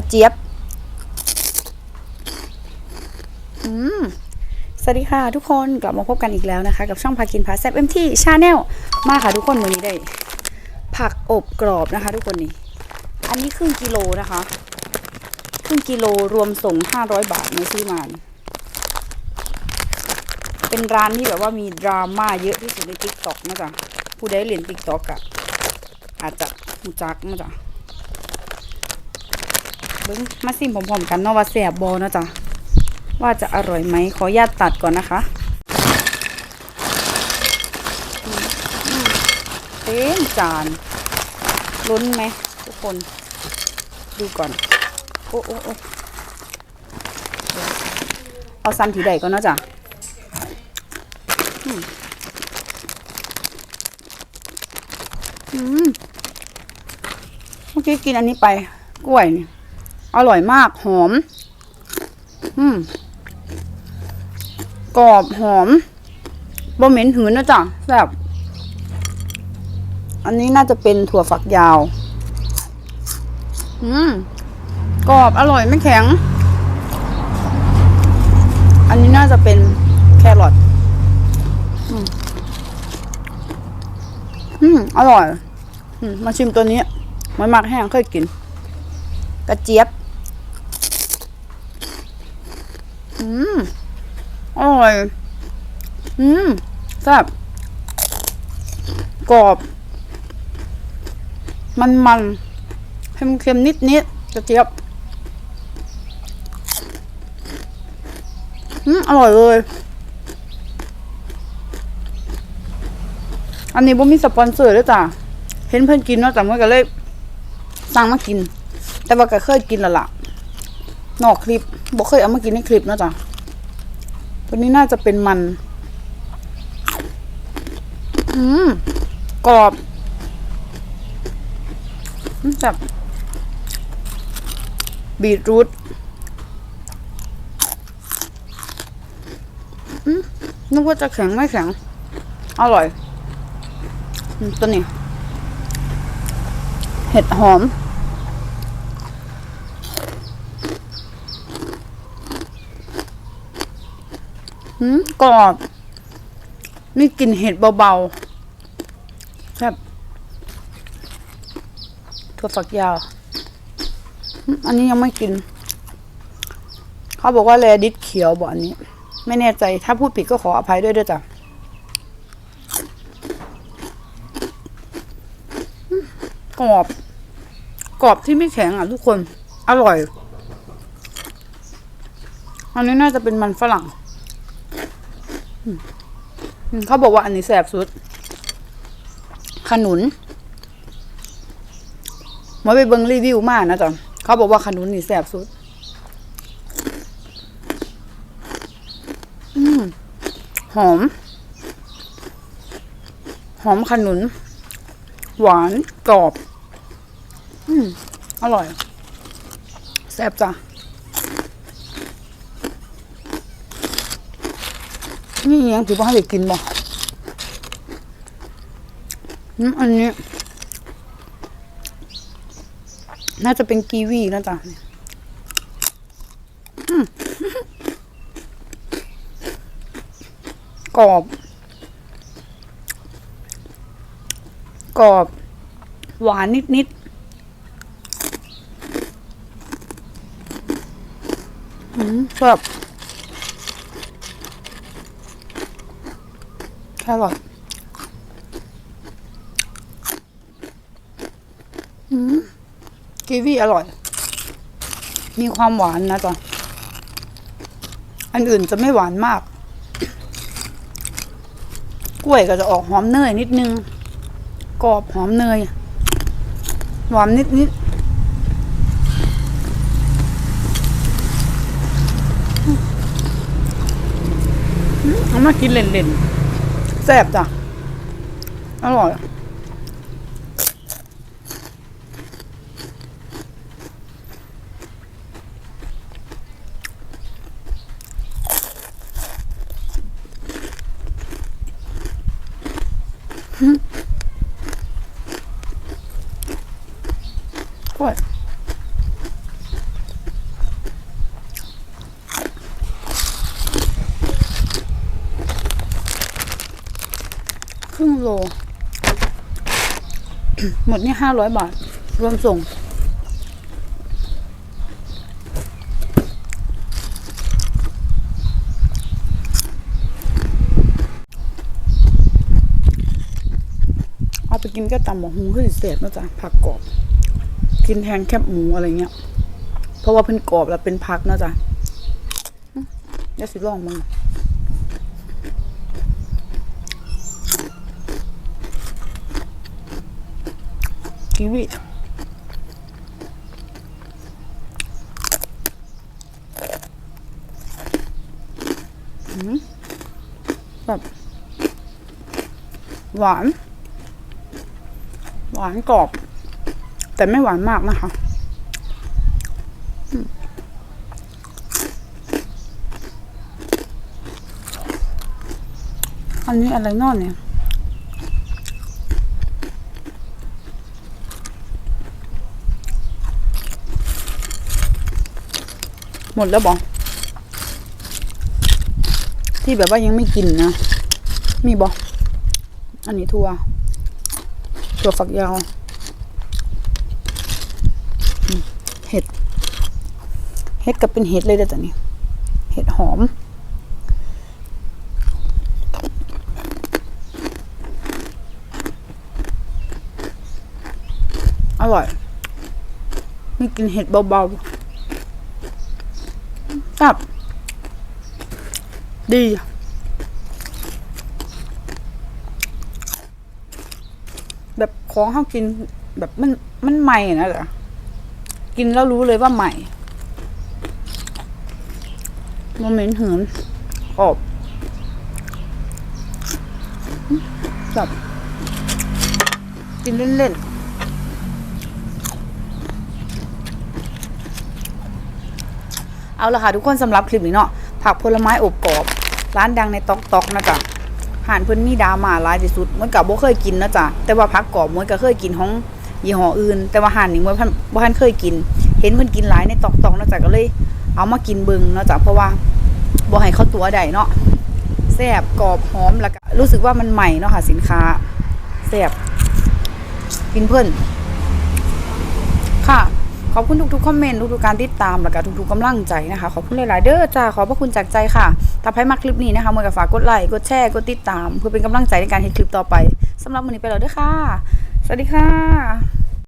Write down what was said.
ระเจี๊ยบ อืม สวัสดีค่ะทุกคนกลับมาพบกันอีกแล้วนะคะ กับช่องพากินพาแซบเอ็มที่ชาแนลมาค่ะทุกคนวันนี้ได้ ผักอบกรอบนะคะ ทุกคนนี่ อันนี้ครึ่งกิโลนะคะ ครึ่งกิโลรวมส่ง500บาทในซื้อมานี่เป็นร้านที่แบบว่ามีดราม่าเยอะที่สุดในติ๊กต็อกนะจ๊ะผู้ใดเรียนติ๊กต็อกอะอาจจะหูจักนะจ๊ะ บิ้งมาซิมพร้อมๆกันเนาะว่าแสบบอนะจ๊ะว่าจะอร่อยไหมขออนุญาตตัดก่อนนะคะเต็มจานลุ้นไหมทุกคน ดูก่อน โอ้โอ้โอ้เอาซันถีใดก่อนนะจ้ะอืมเมื่อกี้กินอันนี้ไป กล้วยนี่ อร่อยมาก หอม อืมกรอบหอมบะเหม็นหืนนะจ๊ะแซ่บอันนี้น่าจะเป็นถั่วฝักยาว อืมกรอบอร่อยไม่แข็ง อันนี้น่าจะเป็นแครอทอืม อร่อย อืม มาชิมตัวนี้มันหมักแห้งเคยกิน กระเจี๊ยบ อืมอร่อย อืมแซ่บกรอบ มันมันเค็มเค็มนิดนิดๆกระเจี๊ยบ อืมอร่อยเลย อันนี้บ่มีสปอนเซอร์ด้วยจ้ะ เห็นเพื่อนกินเนาะแต่เมื่อก็เลยสั่งมากิน แต่ว่าก็เคยกินและล่ะ นอกคลิป บ่เคยเอามากินในคลิปนะจ้ะตัวนี้น่าจะเป็นมัน อืมกรอบอืมแบบบีทรูทอืมนึกว่าจะแข็งไม่แข็ง อร่อย ตัวนี้ เห็ดหอม หืมกรอบนี่กลิ่นเห็ดเบาๆแบบถั่วฝักยาว อันนี้ยังไม่กิน เขาบอกว่าแรดิสเขียวบอกอันนี้ ไม่แน่ใจ ถ้าพูดผิดก็ขออภัยด้วยด้วยจ้ะกรอบ กรอบที่ไม่แข็งอะทุกคน อร่อย อันนี้น่าจะเป็นมันฝรั่ง เขาบอกว่าอันนี้แสบสุด ขนุนมาไปเบิงรีวิวมากนะจ๊ะเขาบอกว่าขนุนนี่แสบสุด อืมหอม หอมขนุน หวานกรอบ อืมอร่อย แซ่บจ้ะ นี่ยังถือว่าให้กินบ่อันนี้ น่าจะเป็นกีวีนะจ๊ะกรอบ กรอบ หวานนิดนิดอืมแบบ แค รอทอืมกีวีอร่อย มีความหวานนะจ๊ะอันอื่นจะไม่หวานมาก กล้วยก็จะออกหอมเนยนิดนึง กรอบหอมเนย หวานนิดนิดอืมเอามากินเล่นๆ แซ่บจ้ะ อร่อยกล้วย ล หมดนี่ห้าร้อยบาท รวมส่ง เอาไปกินก็ตำหมกหูขึ้นเศษนะจ๊ะผักกรอบ กินแทนแคบหมูอะไรเงี้ย เพราะว่าเป็นกรอบแล้วเป็นผักนะจ๊ะอืมเดี๋ยวสิลองมึง กีวีแบบหวาน หวานกรอบ แต่ไม่หวานมากนะคะอันนี้อะไรนอนเนี่ย มดแล้วบองที่แบบว่ายังไม่กินนะ มีบออันนี้ถั่วถั่วฝักยาว เห็ด เห็ดกับเป็นเห็ดเลยเด้อจ้ะนี่เห็ดหอม อร่อย มีกินเห็ดเบาๆ แซ่บดี แบบของเขากินแบบมันมันใหม่นะเหรอกินแล้วรู้เลยว่าใหม่โมเมนต์หืนกรอบแบบกินเล่นๆ เอาละค่ะทุกคนสำหรับคลิปนี้เนาะผักผลไม้อบกรอบ ร้านดังในตอกตอกนะจ๊ะหานเพิ่นมีดรามาหลายที่สุดมวยกับบ่เคยกินนะจ๊ะแต่ว่าผักกรอบมวยก็เคยกินของยี่ห้ออื่น แต่ว่าหานนี่มวยพันบ่ทันเคยกิน เห็นเพิ่นกินหลายในตอกตอกนะจ๊ะก็เลย เอามากินเบิ่งนะจ๊ะเพราะว่าบ่ให้เข้าตัวใดเนาะแซ่บกรอบหอมแล้วก็รู้สึกว่ามันใหม่เนาะค่ะสินค้าแซ่บกินเพิ่นค่ะ ขอบคุณทุกๆคอมเมนต์ทุกๆการติดตามแล้วก็ทุกๆกำลังใจนะคะ ขอบคุณหลายๆเด้อจ้าขอบพระคุณจากใจค่ะ ถ้าใครมาคลิปนี้นะคะมือกับฝากกดไลค์กดแชร์กดติดตาม เพื่อเป็นกำลังใจในการเห็นคลิปต่อไปสำหรับวันนี้ไปแล้วเด้อค่ะ สวัสดีค่ะ